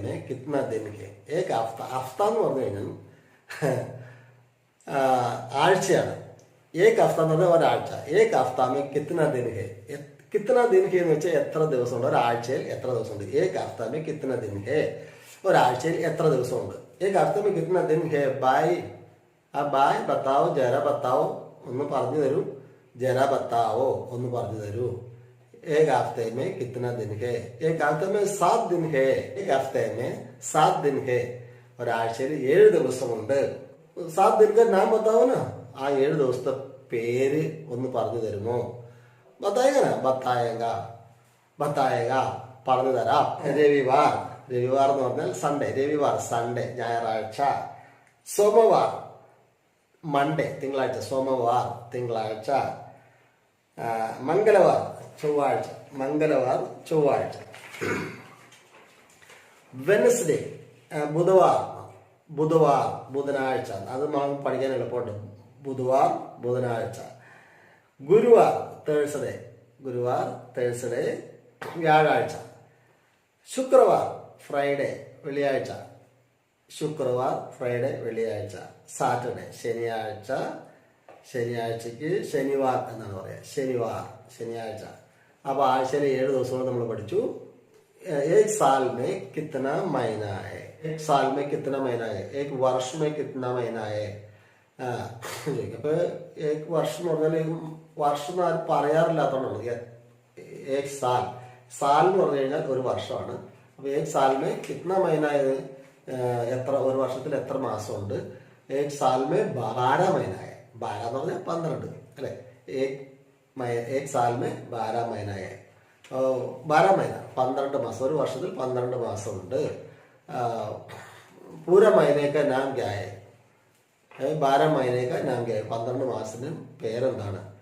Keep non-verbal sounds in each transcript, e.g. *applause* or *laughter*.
പിന്നെ കിത്ന ദിൻ ഹെ ഏക് ഹഫ്ത ഹഫ്ത എന്ന് പറഞ്ഞു കഴിഞ്ഞാൽ ആഴ്ചയാണ്. ഏക് ഹഫ്ത എന്ന് പറഞ്ഞാൽ ഒരാഴ്ച. ഏക് ഹഫ്താമേ കിത്തന ദിൻ ഹെ കിത്ന ദിൻ ഹെ എന്ന് വെച്ചാൽ എത്ര ദിവസമുണ്ട്? ഒരാഴ്ചയിൽ എത്ര ദിവസമുണ്ട്? ഏക് ഹഫ്താമേ കിത്തന ദിൻ ഹെ ഒരാഴ്ചയിൽ എത്ര ദിവസമുണ്ട്? ഏക് ഹഫ്താമേ കിത്തന ദിൻ ഹെ ബായ് ആ ബായ് ബത്താവോ ജര ബത്താവോ ഒന്ന് പറഞ്ഞു തരൂ. ജര ബത്താവോ ഒന്ന് പറഞ്ഞു തരൂ. एक हफ्ते में कितना दिन है एक हफ्ते में सात दिन है एक हफ्ते में सात दिन है ഒരാഴ്ചയിൽ ഏഴ് ദിവസമുണ്ട് സാത് ദിൻക നാം ബത്താവന ആ ഏഴ് ദിവസത്തെ പേര് ഒന്ന് പറഞ്ഞു തരുമോ ബത്തായക ബത്തായക ബത്തായക പറഞ്ഞു തരാം രവിവാർ രവിവാർ എന്ന് പറഞ്ഞാൽ സൺഡേ രവിവാർ സൺഡേ ഞായറാഴ്ച സോമവാർ മൺഡേ തിങ്കളാഴ്ച സോമവാർ തിങ്കളാഴ്ച ആ, മംഗലവാർ ചൊവ്വാഴ്ച മംഗലവാർ ചൊവ്വാഴ്ച. വെനസ്ഡേ ബുധവാർ ബുധവാർ ബുധനാഴ്ച. അത് നമുക്ക് പഠിക്കാൻ എളുപ്പമുണ്ട്. ബുധവാർ ബുധനാഴ്ച. ഗുരുവാർ തേഴ്സ്ഡേ ഗുരുവാർ തേഴ്സ്ഡേ വ്യാഴാഴ്ച. ശുക്രവാർ ഫ്രൈഡേ വെള്ളിയാഴ്ച. ശുക്രവാർ ഫ്രൈഡേ വെള്ളിയാഴ്ച. സാറ്റർഡേ ശനിയാഴ്ച. ശനിയാഴ്ചക്ക് ശനിവാർ എന്നാണ് പറയുക. ശനിവാർ ശനിയാഴ്ച. അപ്പോൾ ആഴ്ചയിൽ ഏഴ് ദിവസങ്ങൾ നമ്മൾ പഠിച്ചു एक साल में कितना महीना है एक साल में कितना महीना है एक वर्ष में कितना महीना है ആ, ചോദിക്കും അപ്പൊ ഏക് വർഷം എന്ന് പറഞ്ഞാൽ വർഷം എന്ന് ആരും പറയാറില്ലാത്തതുകൊണ്ടാണ് ഏ- ഏക് സാൽ സാൽ എന്ന് പറഞ്ഞു കഴിഞ്ഞാൽ ഒരു വർഷമാണ് അപ്പൊ ഏക് സാൽമേ കിത്ന മൈനായത് എത്ര ഒരു വർഷത്തിൽ എത്ര മാസമുണ്ട് ഏക് സാൽമേ ബാര മൈനായ ബാര എന്ന് പറഞ്ഞാൽ പന്ത്രണ്ട് അല്ലെ ഏക് മൈ- ഏക് സാൽമേ ബാര മൈനായ. ബാര മൈന. പന്ത്രണ്ട് മാസം. ഒരു വർഷത്തിൽ പന്ത്രണ്ട് മാസമുണ്ട്. പൂര മൈനയൊക്കെ നാം ക്യായ ഏ, ബാര മൈനയൊക്കെ നാം ക്യായ പന്ത്രണ്ട് മാസത്തിന് പേരെന്താണ്?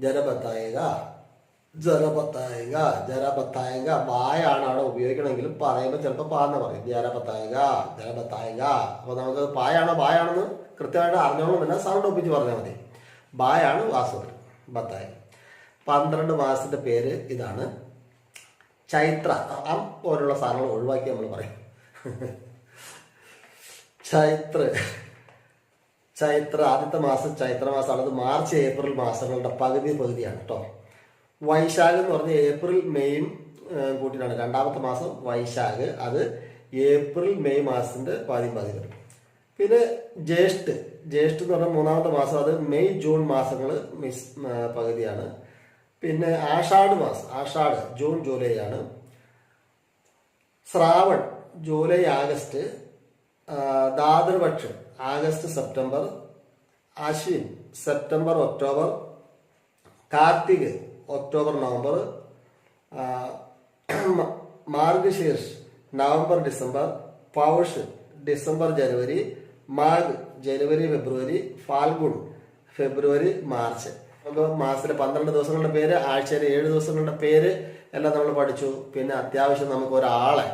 ജലബത്തായക ജലബത്തായക ജലബത്തായക ബായാണ് അവിടെ ഉപയോഗിക്കണമെങ്കിലും പറയുമ്പോൾ ചിലപ്പോൾ പാന്ന് പറയും. ജര ജലബത്തായക അപ്പോൾ നമുക്ക് പായാണോ ബായാണെന്ന് കൃത്യമായിട്ട് അറിഞ്ഞോളും. പിന്നെ സൗണ്ട് ഒപ്പിച്ച് പറഞ്ഞാൽ മതി. ബായാണ് വാസ്തവത്തിൽ ബത്തായ പന്ത്രണ്ട് മാസത്തിന്റെ പേര് ഇതാണ്. ചൈത്ര ആ പോലുള്ള സാധനങ്ങൾ ഒഴിവാക്കി നമ്മൾ പറയും. ചൈത്ര ചൈത്ര ആദ്യത്തെ മാസം ചൈത്ര മാസമാണ്. അത് മാർച്ച് ഏപ്രിൽ മാസങ്ങളുടെ പകുതി പകുതിയാണ് കേട്ടോ. വൈശാഖ് എന്ന് പറഞ്ഞ ഏപ്രിൽ മെയ് കൂട്ടിയിട്ടാണ്. രണ്ടാമത്തെ മാസം വൈശാഖ്. അത് ഏപ്രിൽ മെയ് മാസത്തിന്റെ പാതി പാതി വരും പിന്നെ ജ്യേഷ്ഠ്. ജ്യേഷ്ഠ് എന്ന് പറഞ്ഞ മൂന്നാമത്തെ മാസം. അത് മെയ് ജൂൺ മാസങ്ങൾ മിസ് പകുതിയാണ്. പിന്നെ ആഷാഢ് മാസം ആഷാഢ് ജൂൺ ജൂലൈ ആണ്. Shravan July August ദാതൃപക്ഷം August September Ashwin September October Kartik October November Margashirsh November December Paush December ജനുവരി മാഗ് ജനുവരി ഫെബ്രുവരി ഫാൽഗുൺ ഫെബ്രുവരി മാർച്ച്. അപ്പോൾ മാസത്തിലെ പന്ത്രണ്ട് ദിവസങ്ങളുടെ പേര് ആഴ്ചയിലെ ഏഴ് ദിവസങ്ങളുടെ പേര് എല്ലാം നമ്മൾ പഠിച്ചു. പിന്നെ അത്യാവശ്യം നമുക്ക് ഒരാളെ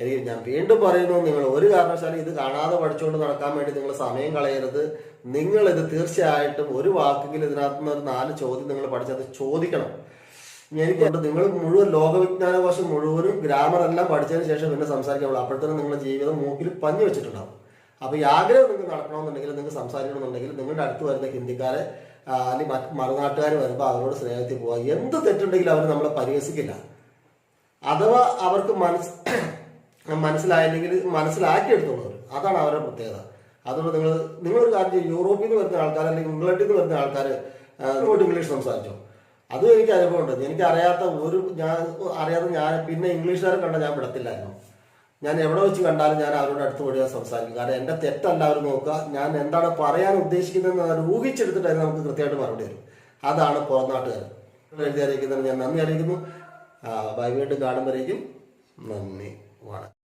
എനിക്ക് ഞാൻ വീണ്ടും പറയുന്നു നിങ്ങൾ ഒരു കാരണവശാലും ഇത് കാണാതെ പഠിച്ചുകൊണ്ട് നടക്കാൻ വേണ്ടി നിങ്ങൾ സമയം കളയരുത്. നിങ്ങൾ ഇത് തീർച്ചയായിട്ടും ഒരു വാക്കെങ്കിലും ഇതിനകത്ത് നിന്ന് ഒരു നാല് ചോദ്യം നിങ്ങൾ പഠിച്ചത് ചോദിക്കണം. എനിക്കുണ്ട് നിങ്ങൾ മുഴുവൻ ലോകവിജ്ഞാനകോശം മുഴുവനും ഗ്രാമർ എല്ലാം പഠിച്ചതിന് ശേഷം പിന്നെ സംസാരിക്കാവുള്ളൂ അപ്പോഴത്തേനും നിങ്ങളുടെ ജീവിതം മൂക്കിൽ പഞ്ഞു വെച്ചിട്ടുണ്ടാവും. അപ്പൊ ഈ ആഗ്രഹം നിങ്ങൾക്ക് നടക്കണമെന്നുണ്ടെങ്കിൽ നിങ്ങൾക്ക് സംസാരിക്കണമെന്നുണ്ടെങ്കിൽ നിങ്ങളുടെ അടുത്ത് വരുന്ന ഹിന്ദിക്കാരെ അല്ലെങ്കിൽ മറ്റ് മറുനാട്ടുകാർ വരുമ്പോൾ അവരോട് സ്നേഹത്തിൽ പോവുക എന്ത് തെറ്റുണ്ടെങ്കിലും അവർ നമ്മളെ പരിഹസിക്കില്ല. അഥവാ അവർക്ക് മനസ് *clears throat* മനസ്സിലായില്ലെങ്കിൽ മനസ്സിലാക്കിയെടുത്തുള്ളവർ അതാണ് അവരുടെ പ്രത്യേകത. അതുകൊണ്ട് നിങ്ങൾ നിങ്ങളൊരു കാര്യം യൂറോപ്പിൽ നിന്ന് വരുന്ന ആൾക്കാർ അല്ലെങ്കിൽ ഇംഗ്ലണ്ടിൽ നിന്ന് വരുന്ന ആൾക്കാർ ഇങ്ങോട്ട് ഇംഗ്ലീഷ് സംസാരിച്ചോ. അതും എനിക്ക് അനുഭവമുണ്ട്. എനിക്ക് അറിയാത്ത ഒരു ഞാൻ അറിയാതെ ഞാൻ പിന്നെ ഇംഗ്ലീഷുകാരെ കണ്ട ഞാൻ വിടത്തില്ലായിരുന്നു. ഞാൻ എവിടെ വെച്ച് കണ്ടാലും ഞാൻ അവരോട് അടുത്ത് ഓടിയാ സംസാരിക്കും. കാരണം എന്റെ തെറ്റല്ല അവർ നോക്കുക. ഞാൻ എന്താണ് പറയാൻ ഉദ്ദേശിക്കുന്നതെന്ന് അവർ ഊഹിച്ചെടുത്തിട്ടായിരുന്നു നമുക്ക് കൃത്യമായിട്ട് മറുപടി തരും അതാണ് പുറനാട്ടുകാർ. എഴുതി അറിയിക്കുന്നത് ഞാൻ നന്ദി അറിയിക്കുന്നു. ആ, ബൈ വീണ്ടും കാണുമ്പോഴേക്കും നന്ദി. വണക്കം.